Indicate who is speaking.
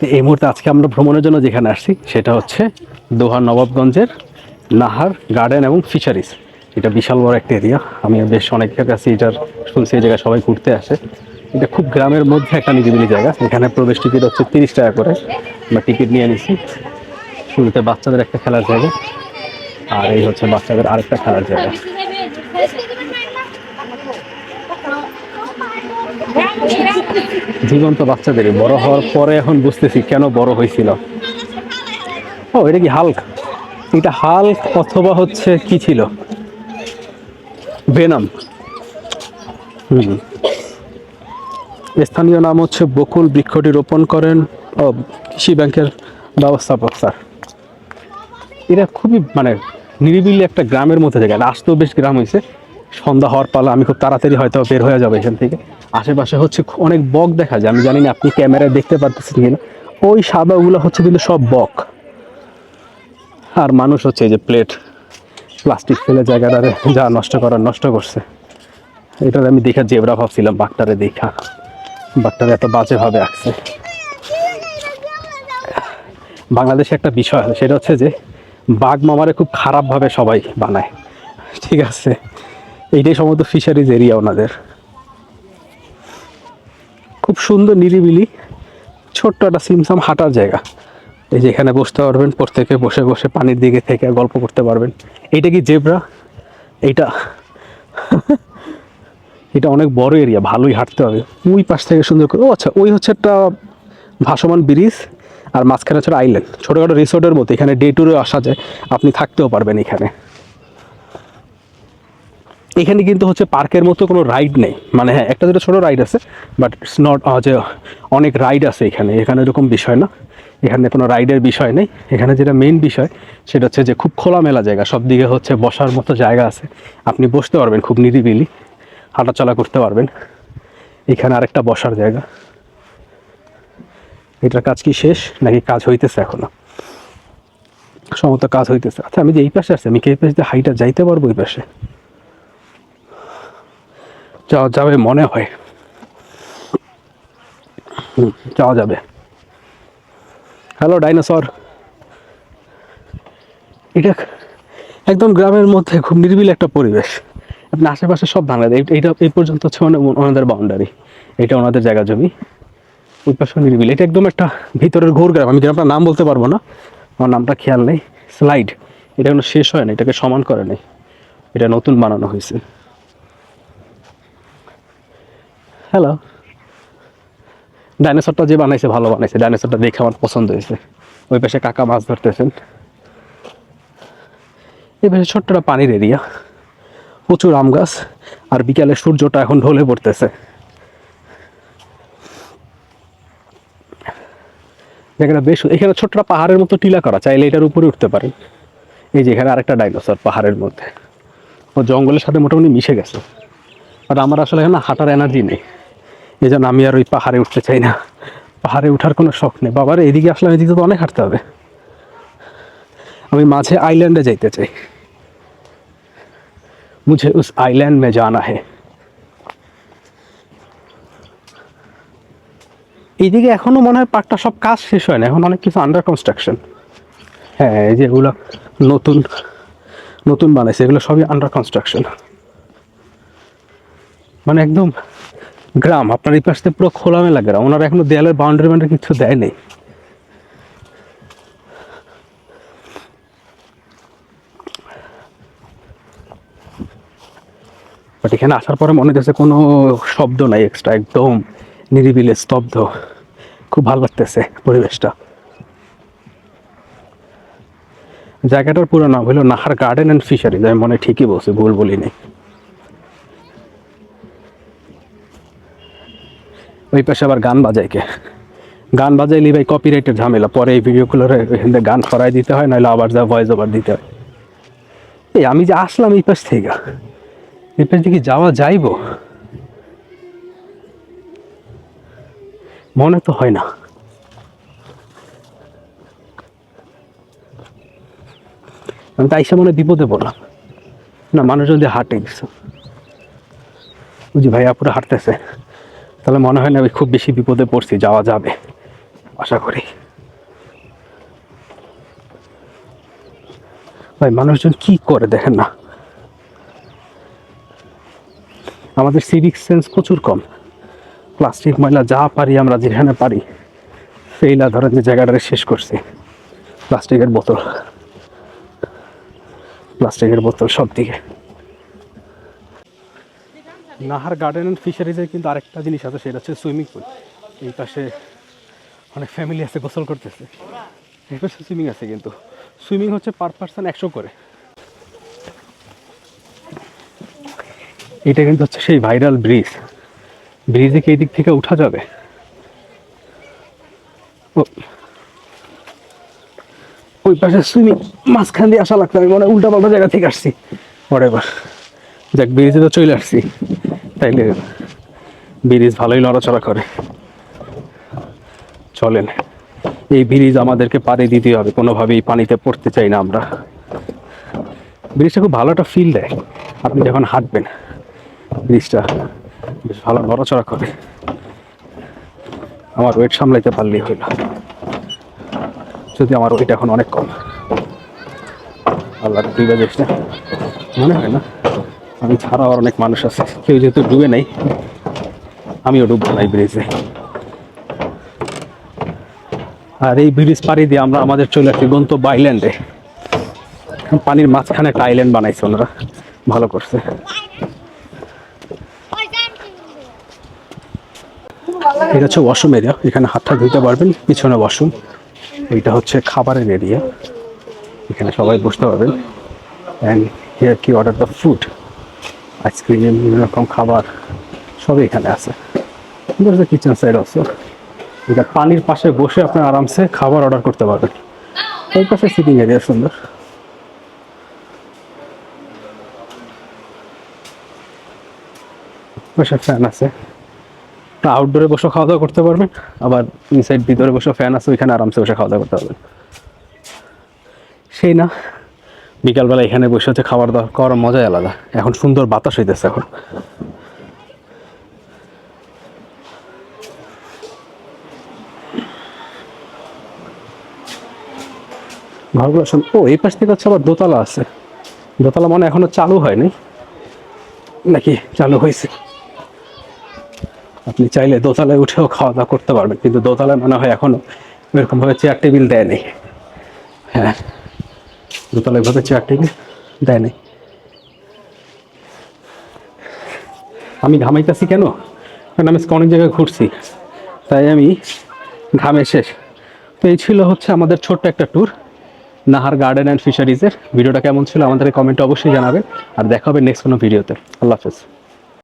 Speaker 1: এই মুহূর্তে আজকে আমরা ভ্রমণের জন্য যেখানে আসছি, সেটা হচ্ছে দোহার নবাবগঞ্জের নাহার গার্ডেন এবং ফিশারিজ। এটা বিশাল বড় একটা এরিয়া আমি বেশ অনেকের কাছে এটার শুনছি, এই জায়গায় সবাই ঘুরতে আসে। এটা খুব গ্রামের মধ্যে একটা নিরিবিলি জায়গা। এখানে প্রবেশ টিকিট হচ্ছে তিরিশ টাকা করে। আমরা টিকিট নিয়ে নিছি। শুরুতে বাচ্চাদের একটা খেলার জায়গা, আর এই হচ্ছে বাচ্চাদের আরেকটা খেলার জায়গা। জীবন্ত বাচ্চাদের, বড় হওয়ার পরে এখন বুঝতেছি কেন বড় হয়েছিল। ও, এটা কি হাল্ক? এটা হাল্ক অথবা হচ্ছে কি ছিল? ভেনাম। হুম। স্থানীয় নাম হচ্ছে বকুল বৃক্ষটি রোপণ করেন, ও, কৃষি ব্যাংকের ব্যবস্থাপক, স্যার। এটা খুবই মানে নিরিবিলি একটা গ্রামের মধ্যে জায়গা আসতেও বেশ গ্রাম হয়েছে। সন্ধ্যা হওয়ার পালা আমি খুব তাড়াতাড়ি হয়তো বের হয়ে যাব এখান থেকে। আশেপাশে হচ্ছে অনেক বক দেখা যায়। আমি জানি না আপনি ক্যামেরায় দেখতে পারতেছেন কিনা। ওই সাদাগুলো হচ্ছে কিন্তু সব বক। আর মানুষ হচ্ছে এই যে প্লেট, প্লাস্টিক ফেলে জায়গাটারে যা নষ্ট করার, নষ্ট করছে। এটা আমি দেখা জেবরা ভাবছিলাম, বাঘটারে দেখা। বাঘটারে এত বাজেভাবে আঁকছে। বাংলাদেশে একটা বিষয় সেটা হচ্ছে যে বাঘ মামারে খুব খারাপভাবে সবাই বানায়। ঠিক আছে? এইটাই সম্ভবত ফিশারিজ এরিয়া ওনাদের। খুব সুন্দর নিরিবিলি, ছোট্ট একটা সিমসাম হাঁটার জায়গা। এই যে এখানে বসতে পারবেন, প্রত্যেকে বসে বসে পানির দিকে থেকে গল্প করতে পারবেন। এইটা কি জেব্রা? এইটা এটা অনেক বড় এরিয়া ভালোই হাঁটতে হবে। ওই পাশ থেকে সুন্দর করে ও আচ্ছা ওই হচ্ছে একটা ভাসমান ব্রিজ, আর মাঝখানে হচ্ছে আইল্যান্ড ছোটোখাটো রিসোর্টের মতো, এখানে ডে ট্যুরে আসা যায়। আপনি থাকতেও পারবেন এখানে। এখানে কিন্তু হচ্ছে পার্কের মতো কোনো রাইড নেই। মানে হ্যাঁ একটা দুটো ছোটো রাইড আছে বাট ইটস নট যে অনেক রাইড আছে এখানে। এখানে এরকম বিষয় না। এখানে কোনো রাইডের বিষয় নেই। এখানে যেটা মেন বিষয়, সেটা হচ্ছে যে খুব খোলামেলা জায়গা। সব দিকে হচ্ছে বসার মতো জায়গা আছে। আপনি বসতে পারবেন খুব নিরিবিলি। হাঁটাচলা করতে পারবেন। এখানে আরেকটা বসার জায়গা। এটার কাজ কি শেষ? নাকি কাজ হইতেছে এখনও? সমস্ত কাজ হইতেছে। আচ্ছা আমি যে এই পাশে আছি, আমি কি এই পাশে হাইটা যাইতে পারব এই পাশে? যাওয়া যাবে মনে হয়। যাওয়া যাবে। হ্যালো ডাইনোসর এটা একদম গ্রামের মধ্যে খুব নির্বিল একটা পরিবেশ। আপনি আশেপাশে সব বাংলাদেশ এইটা এই পর্যন্ত হচ্ছে ওনাদের বাউন্ডারি এটা ওনাদের জায়গা জমি। ওই পাশে নিরিবিলি। এটা একদম একটা ভিতরের ঘোর গ্রাম। আমি গ্রামটার নাম বলতে পারব না। আমার নামটা খেয়াল নেই। স্লাইড এটা কোনো শেষ হয় না। এটাকে সমান করে নেই। এটা নতুন বানানো হয়েছে। হ্যালো ডাইনোসরটা যে বানাইছে, ভালো বানাইছে। ডাইনোসরটা দেখে আমার পছন্দ হয়েছে। ওই পাশে কাকা মাছ ধরতেছেন। এই পাশে ছোট্ট একটা পানির এরিয়া প্রচুর আম গাছ। আর বিকালে সূর্যটা এখন ঢলে পড়তেছে। জায়গাটা বেশ এখানে ছোট্ট একটা পাহাড়ের মতো টিলা করা। চাইলে এটার উপরে উঠতে পারেন। এই যে এখানে আরেকটা ডাইনোসর পাহাড়ের মধ্যে। ও জঙ্গলের সাথে মোটামুটি মিশে গেছে। আর আমার আসলে এখানে হাঁটার এনার্জি নেই। এই জন্য আমি আর ওই পাহাড়ে উঠতে চাই না। পাহাড়ে উঠার কোনো শখ নেই। বাবার এদিকে আসলে এদিকে তো অনেক হাঁটতে হবে। আমি মাঝে আইল্যান্ডে যাইতে চাই। মুঝে উস আইল্যান্ড মে জানা হে। এইদিকে এখনও মনে হয় পার্কটা সব কাজ শেষ হয় না। এখন অনেক কিছু আন্ডার কনস্ট্রাকশন হ্যাঁ এই যে এগুলো নতুন নতুন বানাইছে। এগুলো সবই আন্ডার কনস্ট্রাকশন মানে একদম গ্রাম, আপনার এই পাশে পুরো খোলামেলা গ্রাম। ওনারা এখনও দেয়ালের বাউন্ডারি বাউন্ডারি কিছু দেয় নেই। বাট এখানে আসার পরে মনে হচ্ছে কোনো শব্দ নাই এক্সট্রা একদম নিরিবিলে, স্তব্ধ। খুব ভালো লাগতেছে পরিবেশটা। জায়গাটার পুরো নাম হলো নাহার গার্ডেন অ্যান্ড ফিশারিজ আমি মনে ঠিকই বলছি, ভুল বলিনি। ওই পাশে আবার গান বাজায় কে? গান বাজাইলে ভাই কপিরাইটের ঝামেলা। পরে এই ভিডিওগুলোর গান সরাই দিতে হয়, নাহলে আবার যা ভয়েস ওভার দিতে হয়। এই আমি যে আসলাম এই পাশ থেকে, এই পাশ দিকে যাওয়া যাইবো? মনে তো হয় না। আমি তাই মনে বিপদে পড়লাম। না মানুষজন দিয়ে হাঁটে গেছে বুঝি ভাই আপুরা হাঁটতেছে। তাহলে মনে হয় না আমি খুব বেশি বিপদে পড়ছি, যাওয়া যাবে। আশা করি। ভাই, মানুষজন কি করে দেখেন না? আমাদের সিভিক সেন্স প্রচুর কম। প্লাস্টিক, ময়লা, যা পারি আমরা যেখানে পারি। সেইলা ধরেন যে জায়গাটা শেষ করছি। প্লাস্টিকের বোতল। প্লাস্টিকের বোতল সব দিকে নাহার গার্ডেন অ্যান্ড ফিশারিজের কিন্তু আরেকটা জিনিস আছে, সেটা হচ্ছে সুইমিং পুল এই পাশে অনেক ফ্যামিলি আছে, গোসল করতেছে। এই পাশে সুইমিং আছে কিন্তু। সুইমিং হচ্ছে পার পার্সন একশো করে। এটা কিন্তু হচ্ছে সেই ভাইরাল ব্রিজ ব্রিজে কি এই দিক থেকে উঠা যাবে। ও। ওই পাশে সুইমিং মাঝখান দিয়ে আসা লাগতো আমি মনে উল্টা পাল্টা জায়গা থেকে আসছি। পরে এবার যাক, ব্রিজে তো চলে আসছি। তাইলে ব্রিজ ভালোই নড়াচড়া করে। চলেন, এই ব্রিজ আমাদেরকে পাড়ি দিতে হবে, কোনোভাবেই পানিতে পড়তে চাই না আমরা। ব্রিজটা খুব ভালো একটা ফিল দেয়, আপনি যখন হাঁটবেন, ব্রিজটা বেশ ভালো নড়াচড়া করে। আমার ওয়েট সামলাইতে পারলেই হইল। যদি আমার ওয়েট এখন অনেক কম। আল্লাহ যাস না? মনে হয় না? আমি ছাড়া আর অনেক মানুষ আছে। কেউ যেহেতু ডুবে নাই, আমিও ডুববো নাই ব্রিজে আর এই ব্রিজ পাড়ি দিয়ে আমরা আমাদের চলে আসছি গন্তব্য আইল্যান্ডে পানির মাঝখানে একটা আইল্যান্ড বানাইছে ওনারা। ভালো করছে। এটা হচ্ছে ওয়াশরুম এরিয়া এখানে হাতটা ধুইতে পারবেন, পিছনে ওয়াশরুম ওইটা হচ্ছে খাবারের এরিয়া এখানে সবাই বসতে পারবেন। অ্যান্ড হিয়ার কি order the food ice cream বিভিন্ন রকম খাবার, সবই এখানে আছে। দ্য কিচেন সাইড অলসো এটা পানির পাশে বসে আপনি আরামসে খাবার অর্ডার করতে পারবেন। ওই পাশে সিটিং এরিয়া সুন্দর। পাশে ফ্যান আছে। আউটডোরে বসে খাওয়া দাওয়া করতে পারবেন। আবার ইনসাইড ভিতরে বসে ফ্যান আছে, ওইখানে আরামসে বসে খাওয়া দাওয়া করতে পারবেন। সেই না। বিকালবেলা এখানে বসে হচ্ছে খাবার দাওয়া করার মজাই আলাদা। এখন সুন্দর বাতাস হইতেছে এখন। ঘরগুলো ও, এই পাশ থেকে হচ্ছে আবার দোতলা আছে। দোতলা মানে এখনও চালু হয়নি। নাকি চালু হয়েছে আপনি চাইলে দোতলায় উঠেও খাওয়া দাওয়া করতে পারবেন, কিন্তু দোতলায় মনে হয় এখনও এরকমভাবে চেয়ার টেবিল দেয়নি হ্যাঁ। দোতলায় ভাবে চেয়ার দেয় নাই। আমি ঘামাইতেছি কেন? কারণ আমি অনেক জায়গায় ঘুরছি, তাই আমি ঘামে শেষ। তো এই ছিল হচ্ছে আমাদের ছোট্ট একটা ট্যুর নাহার গার্ডেন অ্যান্ড ফিশারিজের ভিডিওটা কেমন ছিল আমাদের কমেন্টে অবশ্যই জানাবেন। আর দেখা হবে নেক্সট কোনো ভিডিওতে আল্লাহ হাফেজ।